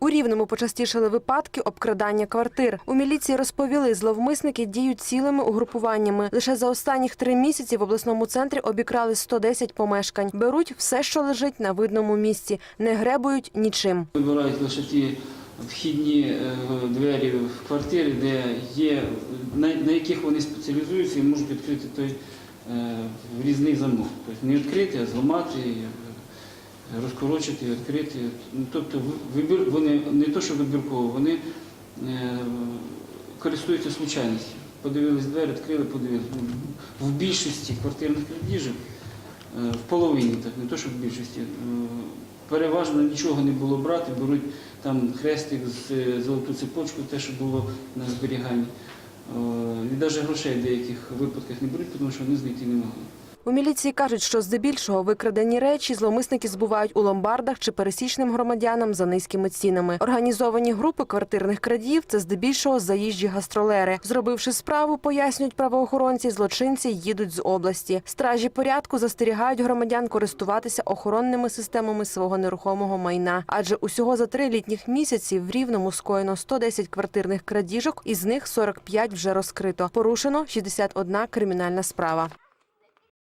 У Рівному почастішали випадки обкрадання квартир. У міліції розповіли, зловмисники діють цілими угрупуваннями. Лише за останніх три місяці в обласному центрі обікрали 110 помешкань. Беруть все, що лежить на видному місці, не гребують нічим. Вибирають лише ті вхідні е, двері в квартирі, де є, на, яких вони спеціалізуються і можуть відкрити той е, різний замок. Тобто не відкрити, а зламати, розкорочити, відкрити. Ну, Тобто вони не то, що вибірково, вони е, користуються случайністю. Подивились двері, відкрили, подивилися. В більшості квартирних крадіжок Е, В половині, так не то, що в більшості. е, Переважно нічого не було брати, беруть там хрестик з золоту цепочку, те, що було на зберіганні. І навіть грошей в деяких випадках не беруть, тому що вони знайти не могли. У міліції кажуть, що здебільшого викрадені речі зловмисники збувають у ломбардах чи пересічним громадянам за низькими цінами. Організовані групи квартирних крадіїв це здебільшого заїжджі гастролери. Зробивши справу, пояснюють правоохоронці, злочинці їдуть з області. Стражі порядку застерігають громадян користуватися охоронними системами свого нерухомого майна. Адже усього за три літніх місяці в Рівному скоєно 110 квартирних крадіжок, із них 45 вже розкрито. Порушено 61 кримінальна справа.